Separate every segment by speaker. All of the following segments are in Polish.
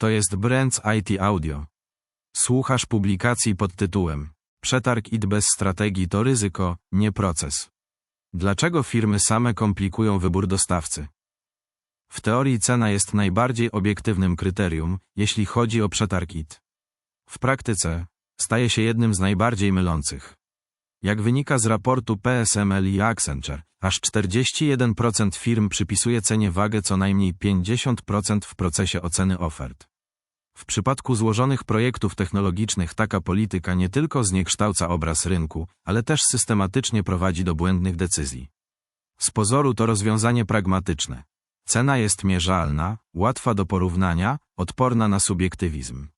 Speaker 1: To jest Brands IT Audio. Słuchasz publikacji pod tytułem Przetarg IT bez strategii to ryzyko, nie proces. Dlaczego firmy same komplikują wybór dostawcy? W teorii cena jest najbardziej obiektywnym kryterium, jeśli chodzi o przetarg IT. W praktyce staje się jednym z najbardziej mylących. Jak wynika z raportu PSML i Accenture, aż 41% firm przypisuje cenie wagę co najmniej 50% w procesie oceny ofert. W przypadku złożonych projektów technologicznych taka polityka nie tylko zniekształca obraz rynku, ale też systematycznie prowadzi do błędnych decyzji. Z pozoru to rozwiązanie pragmatyczne. Cena jest mierzalna, łatwa do porównania, odporna na subiektywizm.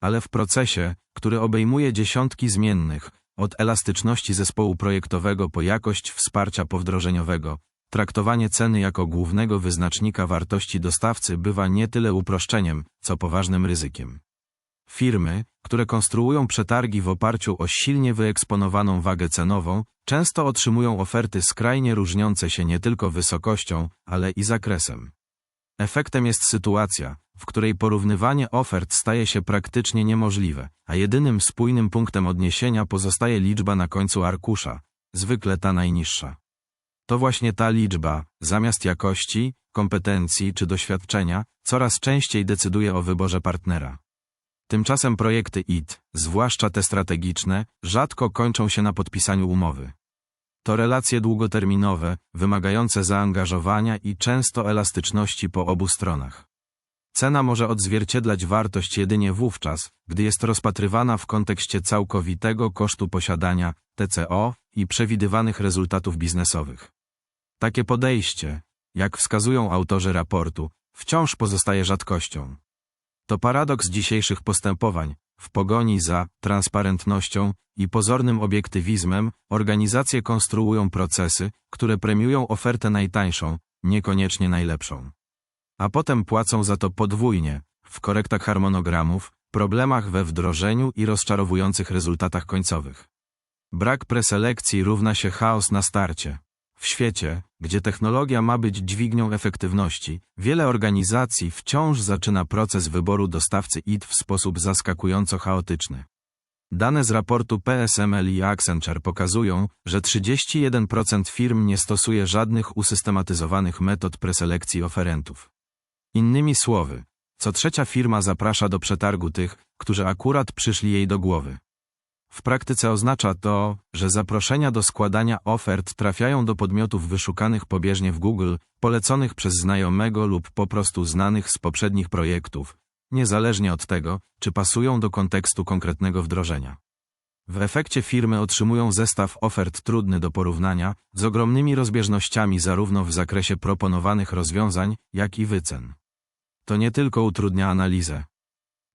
Speaker 1: Ale w procesie, który obejmuje dziesiątki zmiennych, od elastyczności zespołu projektowego po jakość wsparcia powdrożeniowego, traktowanie ceny jako głównego wyznacznika wartości dostawcy bywa nie tyle uproszczeniem, co poważnym ryzykiem. Firmy, które konstruują przetargi w oparciu o silnie wyeksponowaną wagę cenową, często otrzymują oferty skrajnie różniące się nie tylko wysokością, ale i zakresem. Efektem jest sytuacja, w której porównywanie ofert staje się praktycznie niemożliwe, a jedynym spójnym punktem odniesienia pozostaje liczba na końcu arkusza, zwykle ta najniższa. To właśnie ta liczba, zamiast jakości, kompetencji czy doświadczenia, coraz częściej decyduje o wyborze partnera. Tymczasem projekty IT, zwłaszcza te strategiczne, rzadko kończą się na podpisaniu umowy. To relacje długoterminowe, wymagające zaangażowania i często elastyczności po obu stronach. Cena może odzwierciedlać wartość jedynie wówczas, gdy jest rozpatrywana w kontekście całkowitego kosztu posiadania, TCO, i przewidywanych rezultatów biznesowych. Takie podejście, jak wskazują autorzy raportu, wciąż pozostaje rzadkością. To paradoks dzisiejszych postępowań. W pogoni za transparentnością i pozornym obiektywizmem organizacje konstruują procesy, które premiują ofertę najtańszą, niekoniecznie najlepszą. A potem płacą za to podwójnie, w korektach harmonogramów, problemach we wdrożeniu i rozczarowujących rezultatach końcowych. Brak preselekcji równa się chaos na starcie. W świecie, gdzie technologia ma być dźwignią efektywności, wiele organizacji wciąż zaczyna proces wyboru dostawcy IT w sposób zaskakująco chaotyczny. Dane z raportu PSML i Accenture pokazują, że 31% firm nie stosuje żadnych usystematyzowanych metod preselekcji oferentów. Innymi słowy, co trzecia firma zaprasza do przetargu tych, którzy akurat przyszli jej do głowy. W praktyce oznacza to, że zaproszenia do składania ofert trafiają do podmiotów wyszukanych pobieżnie w Google, poleconych przez znajomego lub po prostu znanych z poprzednich projektów, niezależnie od tego, czy pasują do kontekstu konkretnego wdrożenia. W efekcie firmy otrzymują zestaw ofert trudny do porównania, z ogromnymi rozbieżnościami zarówno w zakresie proponowanych rozwiązań, jak i wycen. To nie tylko utrudnia analizę.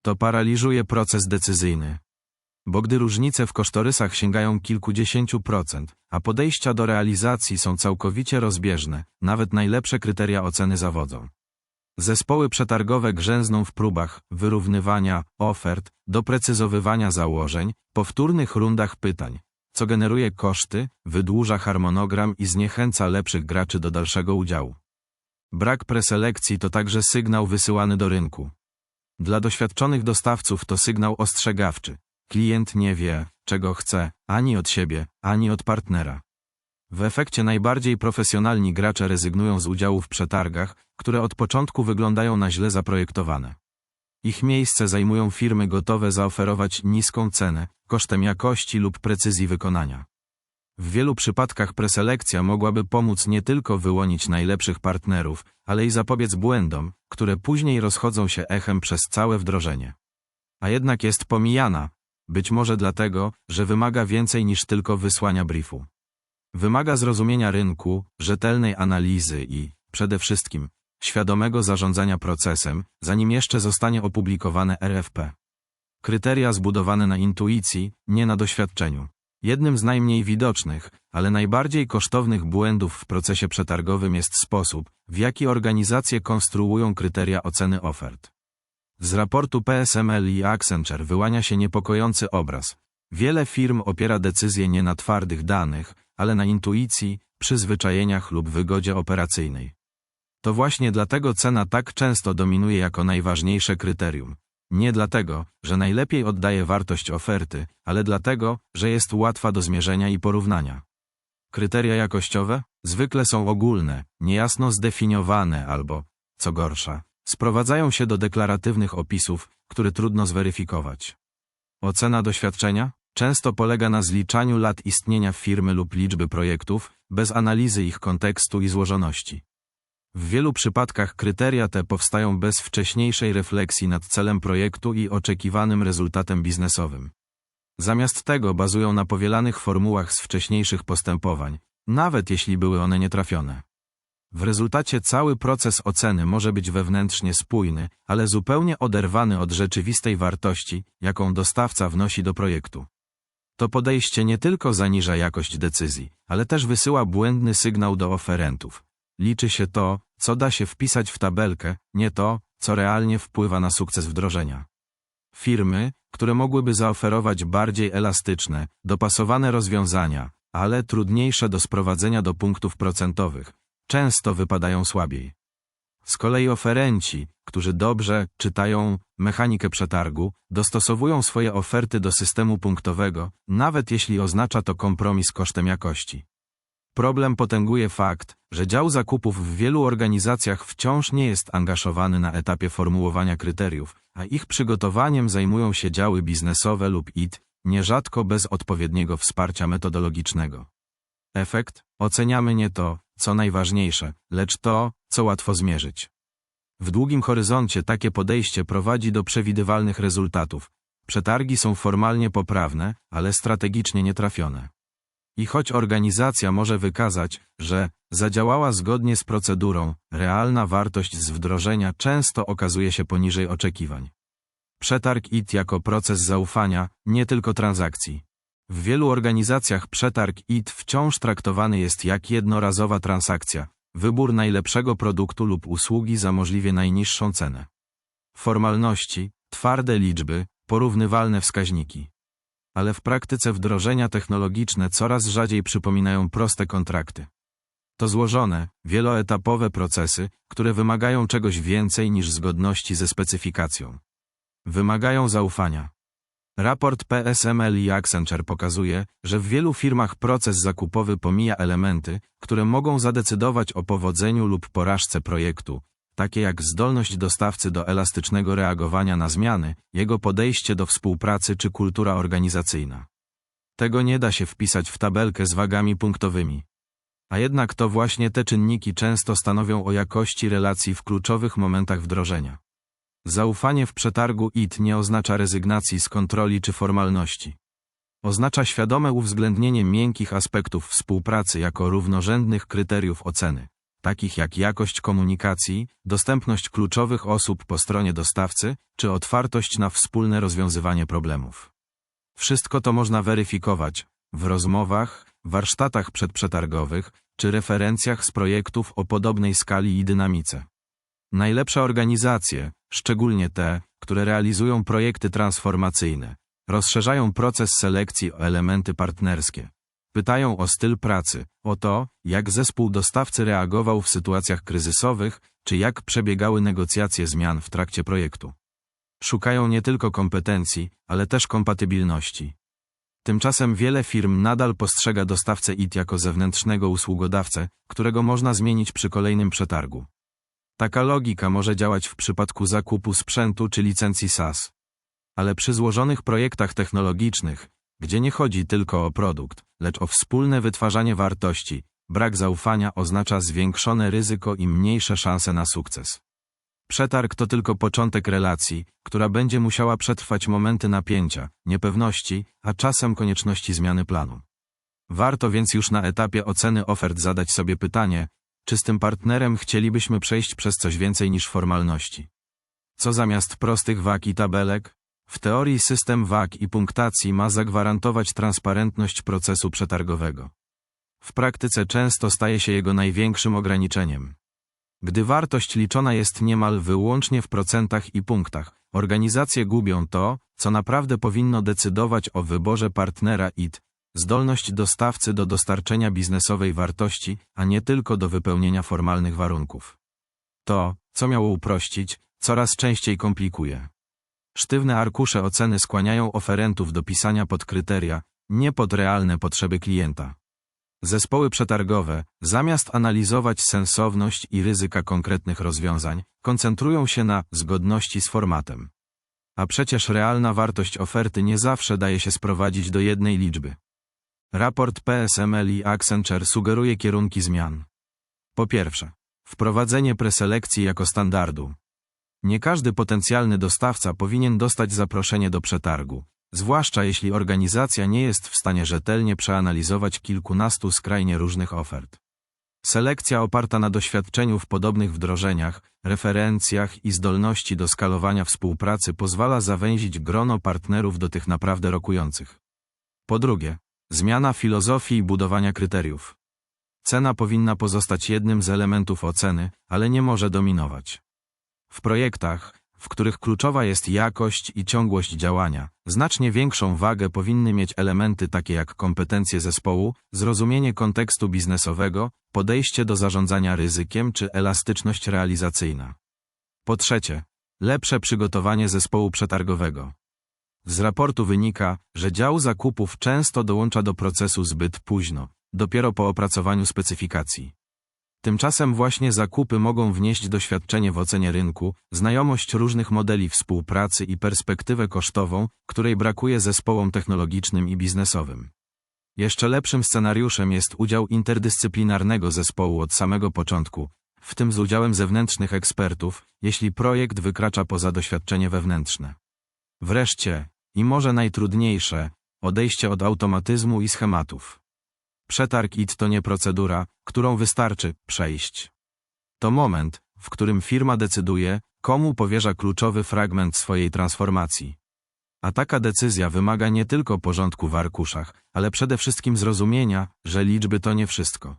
Speaker 1: To paraliżuje proces decyzyjny, bo gdy różnice w kosztorysach sięgają kilkudziesięciu procent, a podejścia do realizacji są całkowicie rozbieżne, nawet najlepsze kryteria oceny zawodzą. Zespoły przetargowe grzęzną w próbach wyrównywania ofert, doprecyzowywania założeń, powtórnych rundach pytań, co generuje koszty, wydłuża harmonogram i zniechęca lepszych graczy do dalszego udziału. Brak preselekcji to także sygnał wysyłany do rynku. Dla doświadczonych dostawców to sygnał ostrzegawczy. Klient nie wie, czego chce, ani od siebie, ani od partnera. W efekcie najbardziej profesjonalni gracze rezygnują z udziału w przetargach, które od początku wyglądają na źle zaprojektowane. Ich miejsce zajmują firmy gotowe zaoferować niską cenę, kosztem jakości lub precyzji wykonania. W wielu przypadkach preselekcja mogłaby pomóc nie tylko wyłonić najlepszych partnerów, ale i zapobiec błędom, które później rozchodzą się echem przez całe wdrożenie. A jednak jest pomijana, być może dlatego, że wymaga więcej niż tylko wysłania briefu. Wymaga zrozumienia rynku, rzetelnej analizy i, przede wszystkim, świadomego zarządzania procesem, zanim jeszcze zostanie opublikowane RFP. Kryteria zbudowane na intuicji, nie na doświadczeniu. Jednym z najmniej widocznych, ale najbardziej kosztownych błędów w procesie przetargowym jest sposób, w jaki organizacje konstruują kryteria oceny ofert. Z raportu PSML i Accenture wyłania się niepokojący obraz. Wiele firm opiera decyzje nie na twardych danych, ale na intuicji, przyzwyczajeniach lub wygodzie operacyjnej. To właśnie dlatego cena tak często dominuje jako najważniejsze kryterium. Nie dlatego, że najlepiej oddaje wartość oferty, ale dlatego, że jest łatwa do zmierzenia i porównania. Kryteria jakościowe zwykle są ogólne, niejasno zdefiniowane albo, co gorsza, sprowadzają się do deklaratywnych opisów, które trudno zweryfikować. Ocena doświadczenia często polega na zliczaniu lat istnienia firmy lub liczby projektów, bez analizy ich kontekstu i złożoności. W wielu przypadkach kryteria te powstają bez wcześniejszej refleksji nad celem projektu i oczekiwanym rezultatem biznesowym. Zamiast tego bazują na powielanych formułach z wcześniejszych postępowań, nawet jeśli były one nietrafione. W rezultacie cały proces oceny może być wewnętrznie spójny, ale zupełnie oderwany od rzeczywistej wartości, jaką dostawca wnosi do projektu. To podejście nie tylko zaniża jakość decyzji, ale też wysyła błędny sygnał do oferentów. Liczy się to, co da się wpisać w tabelkę, nie to, co realnie wpływa na sukces wdrożenia. Firmy, które mogłyby zaoferować bardziej elastyczne, dopasowane rozwiązania, ale trudniejsze do sprowadzenia do punktów procentowych, często wypadają słabiej. Z kolei oferenci, którzy dobrze czytają mechanikę przetargu, dostosowują swoje oferty do systemu punktowego, nawet jeśli oznacza to kompromis kosztem jakości. Problem potęguje fakt, że dział zakupów w wielu organizacjach wciąż nie jest angażowany na etapie formułowania kryteriów, a ich przygotowaniem zajmują się działy biznesowe lub IT, nierzadko bez odpowiedniego wsparcia metodologicznego. Efekt? Oceniamy nie to, co najważniejsze, lecz to, co łatwo zmierzyć. W długim horyzoncie takie podejście prowadzi do przewidywalnych rezultatów. Przetargi są formalnie poprawne, ale strategicznie nietrafione. I choć organizacja może wykazać, że zadziałała zgodnie z procedurą, realna wartość z wdrożenia często okazuje się poniżej oczekiwań. Przetarg IT jako proces zaufania, nie tylko transakcji. W wielu organizacjach przetarg IT wciąż traktowany jest jak jednorazowa transakcja, wybór najlepszego produktu lub usługi za możliwie najniższą cenę. Formalności, twarde liczby, porównywalne wskaźniki. Ale w praktyce wdrożenia technologiczne coraz rzadziej przypominają proste kontrakty. To złożone, wieloetapowe procesy, które wymagają czegoś więcej niż zgodności ze specyfikacją. Wymagają zaufania. Raport PSML i Accenture pokazuje, że w wielu firmach proces zakupowy pomija elementy, które mogą zadecydować o powodzeniu lub porażce projektu, takie jak zdolność dostawcy do elastycznego reagowania na zmiany, jego podejście do współpracy czy kultura organizacyjna. Tego nie da się wpisać w tabelkę z wagami punktowymi. A jednak to właśnie te czynniki często stanowią o jakości relacji w kluczowych momentach wdrożenia. Zaufanie w przetargu IT nie oznacza rezygnacji z kontroli czy formalności. Oznacza świadome uwzględnienie miękkich aspektów współpracy jako równorzędnych kryteriów oceny, takich jak jakość komunikacji, dostępność kluczowych osób po stronie dostawcy, czy otwartość na wspólne rozwiązywanie problemów. Wszystko to można weryfikować w rozmowach, warsztatach przedprzetargowych, czy referencjach z projektów o podobnej skali i dynamice. Najlepsze organizacje, szczególnie te, które realizują projekty transformacyjne, rozszerzają proces selekcji o elementy partnerskie. Pytają o styl pracy, o to, jak zespół dostawcy reagował w sytuacjach kryzysowych, czy jak przebiegały negocjacje zmian w trakcie projektu. Szukają nie tylko kompetencji, ale też kompatybilności. Tymczasem wiele firm nadal postrzega dostawcę IT jako zewnętrznego usługodawcę, którego można zmienić przy kolejnym przetargu. Taka logika może działać w przypadku zakupu sprzętu czy licencji SaaS. Ale przy złożonych projektach technologicznych, gdzie nie chodzi tylko o produkt, lecz o wspólne wytwarzanie wartości, brak zaufania oznacza zwiększone ryzyko i mniejsze szanse na sukces. Przetarg to tylko początek relacji, która będzie musiała przetrwać momenty napięcia, niepewności, a czasem konieczności zmiany planu. Warto więc już na etapie oceny ofert zadać sobie pytanie, czy z tym partnerem chcielibyśmy przejść przez coś więcej niż formalności? Co zamiast prostych wag i tabelek? W teorii system wag i punktacji ma zagwarantować transparentność procesu przetargowego. W praktyce często staje się jego największym ograniczeniem. Gdy wartość liczona jest niemal wyłącznie w procentach i punktach, organizacje gubią to, co naprawdę powinno decydować o wyborze partnera IT, zdolność dostawcy do dostarczenia biznesowej wartości, a nie tylko do wypełnienia formalnych warunków. To, co miało uprościć, coraz częściej komplikuje. Sztywne arkusze oceny skłaniają oferentów do pisania pod kryteria, nie pod realne potrzeby klienta. Zespoły przetargowe, zamiast analizować sensowność i ryzyka konkretnych rozwiązań, koncentrują się na zgodności z formatem. A przecież realna wartość oferty nie zawsze daje się sprowadzić do jednej liczby. Raport PSML i Accenture sugeruje kierunki zmian. Po pierwsze, wprowadzenie preselekcji jako standardu. Nie każdy potencjalny dostawca powinien dostać zaproszenie do przetargu, zwłaszcza jeśli organizacja nie jest w stanie rzetelnie przeanalizować kilkunastu skrajnie różnych ofert. Selekcja oparta na doświadczeniu w podobnych wdrożeniach, referencjach i zdolności do skalowania współpracy pozwala zawęzić grono partnerów do tych naprawdę rokujących. Po drugie, zmiana filozofii i budowania kryteriów. Cena powinna pozostać jednym z elementów oceny, ale nie może dominować. W projektach, w których kluczowa jest jakość i ciągłość działania, znacznie większą wagę powinny mieć elementy takie jak kompetencje zespołu, zrozumienie kontekstu biznesowego, podejście do zarządzania ryzykiem czy elastyczność realizacyjna. Po trzecie, lepsze przygotowanie zespołu przetargowego. Z raportu wynika, że dział zakupów często dołącza do procesu zbyt późno, dopiero po opracowaniu specyfikacji. Tymczasem właśnie zakupy mogą wnieść doświadczenie w ocenie rynku, znajomość różnych modeli współpracy i perspektywę kosztową, której brakuje zespołom technologicznym i biznesowym. Jeszcze lepszym scenariuszem jest udział interdyscyplinarnego zespołu od samego początku, w tym z udziałem zewnętrznych ekspertów, jeśli projekt wykracza poza doświadczenie wewnętrzne. Wreszcie, i może najtrudniejsze, odejście od automatyzmu i schematów. Przetarg IT to nie procedura, którą wystarczy przejść. To moment, w którym firma decyduje, komu powierza kluczowy fragment swojej transformacji. A taka decyzja wymaga nie tylko porządku w arkuszach, ale przede wszystkim zrozumienia, że liczby to nie wszystko.